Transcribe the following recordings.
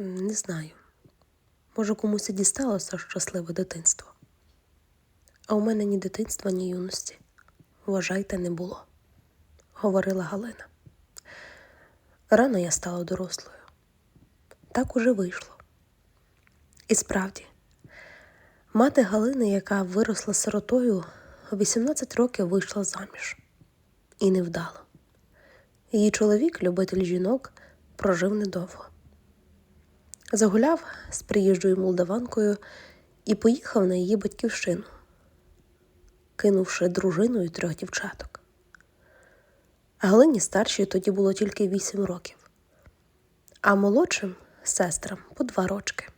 Не знаю. Може, комусь і дісталося щасливе дитинство. А у мене ні дитинства, ні юності. Вважайте, не було, говорила Галина. Рано я стала дорослою. Так уже вийшло. І справді, мати Галини, яка виросла сиротою, 18 років вийшла заміж. І невдало. Її чоловік, любитель жінок, прожив недовго. Загуляв з приїжджою молдаванкою і поїхав на її батьківщину, кинувши дружину і трьох дівчаток. Галині старшій тоді було тільки вісім років, а молодшим сестрам по два рочки.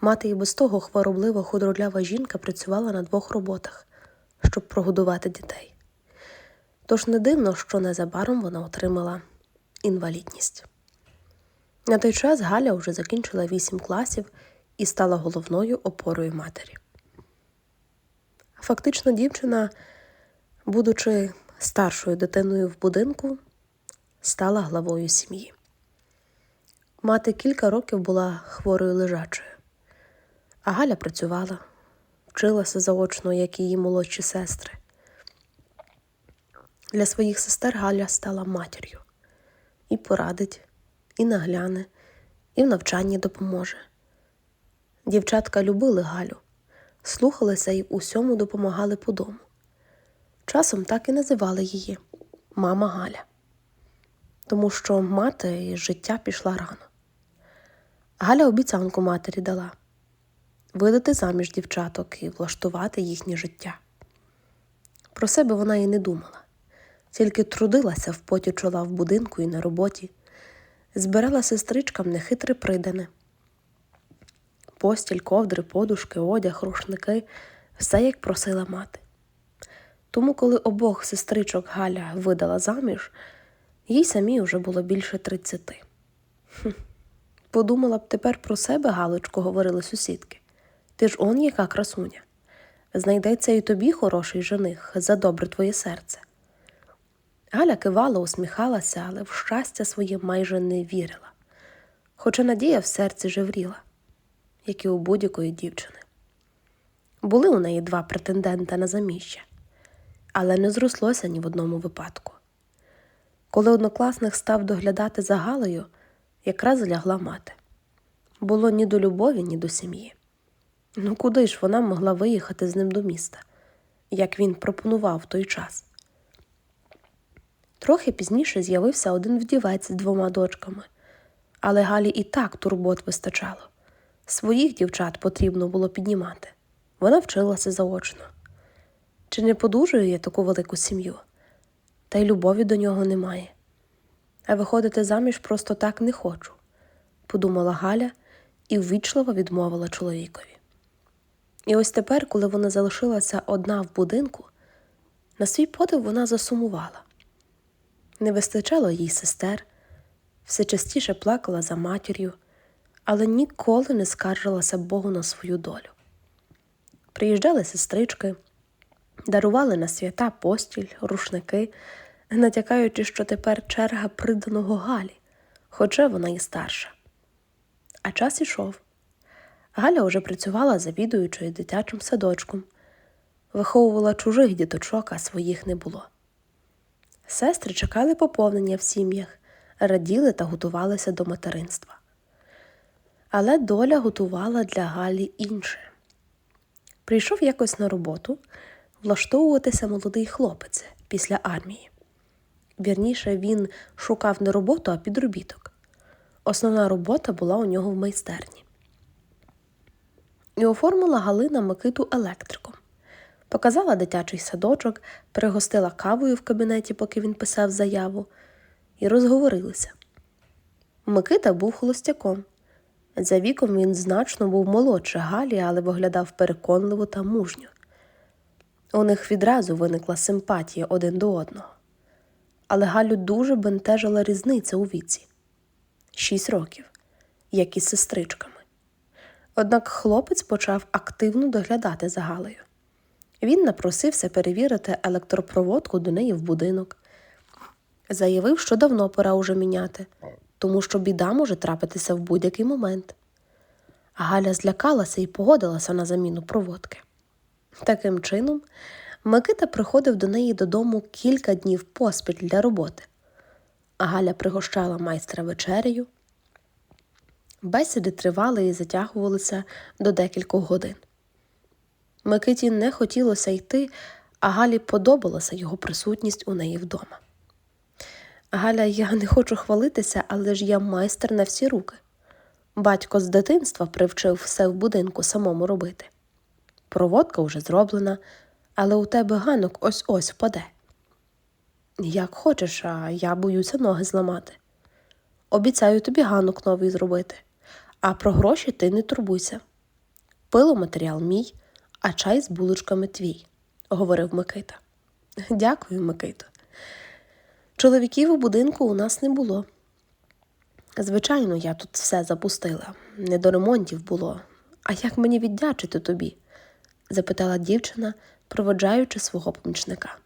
Мати і без того хвороблива худорлява жінка працювала на двох роботах, щоб прогодувати дітей. Тож не дивно, що незабаром вона отримала інвалідність. На той час Галя вже закінчила вісім класів і стала головною опорою матері. Фактично, дівчина, будучи старшою дитиною в будинку, стала главою сім'ї. Мати кілька років була хворою лежачою, а Галя працювала, вчилася заочно, як її молодші сестри. Для своїх сестер Галя стала матір'ю і порадить, і нагляне, і в навчанні допоможе. Дівчатка любили Галю, слухалися і усьому допомагали по дому. Часом так і називали її мама Галя, тому що мати із життя пішла рано. Галя обіцянку матері дала видати заміж дівчаток і влаштувати їхнє життя. Про себе вона і не думала, тільки трудилася в поті чола в будинку і на роботі, збирала сестричкам нехитре придане. Постіль, ковдри, подушки, одяг, рушники все як просила мати. Тому, коли обох сестричок Галя видала заміж, їй самій уже було більше тридцяти. Подумала б тепер про себе, Галочко, говорили сусідки. Ти ж он яка красуня. Знайдеться і тобі хороший жених за добре твоє серце. Галя кивала, усміхалася, але в щастя своє майже не вірила, хоча надія в серці жевріла, як і у будь-якої дівчини. Були у неї два претендента на заміжжя, але не зрослося ні в одному випадку. Коли однокласник став доглядати за Галею, якраз лягла мати. Було ні до любові, ні до сім'ї. Ну куди ж вона могла виїхати з ним до міста, як він пропонував в той час? Трохи пізніше з'явився один вдівець з двома дочками, але Галі і так турбот вистачало. Своїх дівчат потрібно було піднімати. Вона вчилася заочно. Чи не подужую я таку велику сім'ю? Та й любові до нього немає. А виходити заміж просто так не хочу, подумала Галя і ввічливо відмовила чоловікові. І ось тепер, коли вона залишилася одна в будинку, на свій подив вона засумувала. Не вистачало їй сестер, все частіше плакала за матір'ю, але ніколи не скаржилася Богу на свою долю. Приїжджали сестрички, дарували на свята постіль, рушники, натякаючи, що тепер черга приданого Галі, хоча вона і старша. А час ішов. Галя вже працювала завідуючою дитячим садочком, виховувала чужих діточок, а своїх не було. Сестри чекали поповнення в сім'ях, раділи та готувалися до материнства. Але доля готувала для Галі інше. Прийшов якось на роботу влаштовуватися молодий хлопець після армії. Вірніше, він шукав не роботу, а підробіток. Основна робота була у нього в майстерні. І оформила Галина Микиту електриком. Показала дитячий садочок, пригостила кавою в кабінеті, поки він писав заяву, і розговорилися. Микита був холостяком. За віком він значно був молодше Галі, але виглядав переконливо та мужньо. У них відразу виникла симпатія один до одного. Але Галю дуже бентежила різниця у віці шість років, як і з сестричками. Однак хлопець почав активно доглядати за Галею. Він напросився перевірити електропроводку до неї в будинок. Заявив, що давно пора уже міняти, тому що біда може трапитися в будь-який момент. Галя злякалася і погодилася на заміну проводки. Таким чином, Микита приходив до неї додому кілька днів поспіль для роботи, Галя пригощала майстра вечерею. Бесіди тривали і затягувалися до декількох годин. Микиті не хотілося йти, а Галі подобалася його присутність у неї вдома. Галя, я не хочу хвалитися, але ж я майстер на всі руки. Батько з дитинства привчив все в будинку самому робити. Проводка вже зроблена, але у тебе ганок ось ось впаде. Як хочеш, а я боюся ноги зламати. Обіцяю тобі ганок новий зробити, а про гроші ти не турбуйся. Пиломатеріал мій, а чай з булочками твій, говорив Микита. Дякую, Микито. Чоловіків у будинку у нас не було. Звичайно, я тут все запустила, не до ремонтів було. А як мені віддячити тобі? запитала дівчина, проводжаючи свого помічника.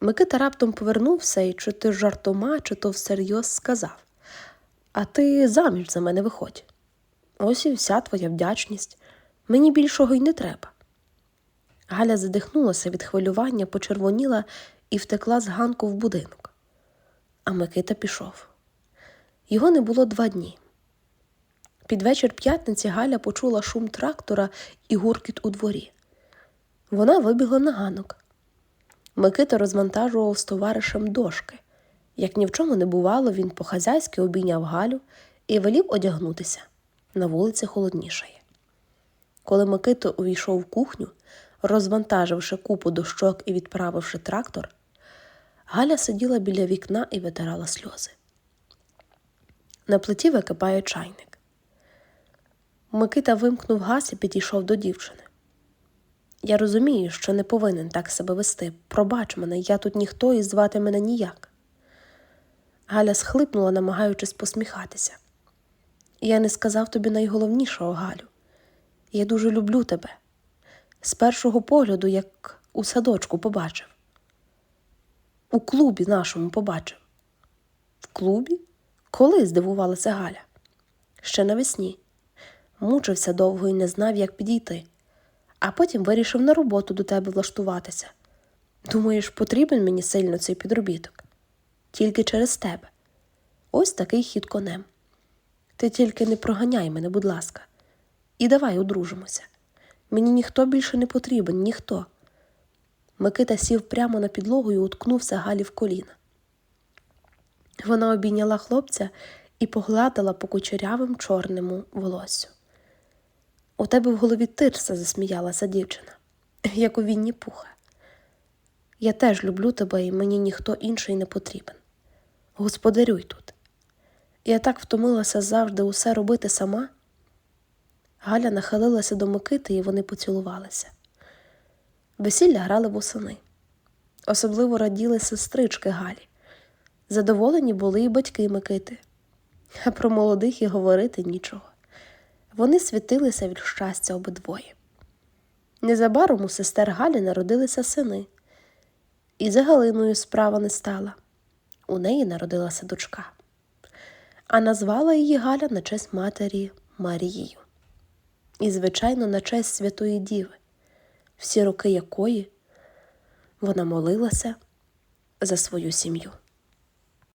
Микита раптом повернувся і чи ти жартома, чи то всерйоз сказав А ти заміж за мене виходь. Ось і вся твоя вдячність. Мені більшого й не треба. Галя задихнулася від хвилювання, почервоніла і втекла з ганку в будинок. А Микита пішов. Його не було два дні. Під вечір п'ятниці Галя почула шум трактора і гуркіт у дворі. Вона вибігла на ганок. Микита розвантажував з товаришем дошки. Як ні в чому не бувало, він по-хазяйськи обійняв Галю і велів одягнутися. На вулиці холоднішає. Коли Микита увійшов в кухню, розвантаживши купу дощок і відправивши трактор, Галя сиділа біля вікна і витирала сльози. На плиті википає чайник. Микита вимкнув газ і підійшов до дівчини. Я розумію, що не повинен так себе вести. Пробач мене, я тут ніхто і звати мене ніяк. Галя схлипнула, намагаючись посміхатися. Я не сказав тобі найголовнішого, Галю. Я дуже люблю тебе. З першого погляду, як у садочку побачив. У клубі нашому побачив. В клубі? Коли? здивувалася Галя. Ще навесні. Мучився довго і не знав, як підійти, а потім вирішив на роботу до тебе влаштуватися. Думаєш, потрібен мені сильно цей підробіток? Тільки через тебе. Ось такий хід конем. Ти тільки не проганяй мене, будь ласка, і давай одружимося. Мені ніхто більше не потрібен, ніхто. Микита сів прямо на підлогу і уткнувся Галі в коліна. Вона обійняла хлопця і погладила по кучерявим чорному волоссю. У тебе в голові тирса, засміялася дівчина, як у вінні пуха. Я теж люблю тебе, і мені ніхто інший не потрібен. Господарюй тут. Я так втомилася завжди усе робити сама. Галя нахилилася до Микити, і вони поцілувалися. Весілля грали восени. Особливо раділи сестрички Галі. Задоволені були і батьки Микити, а про молодих і говорити нічого. Вони світилися від щастя обидвоє. Незабаром у сестер Галі народилися сини, і за Галиною справа не стала. У неї народилася дочка, а назвала її Галя на честь матері Марією. І, звичайно, на честь Святої Діви, всі роки якої вона молилася за свою сім'ю.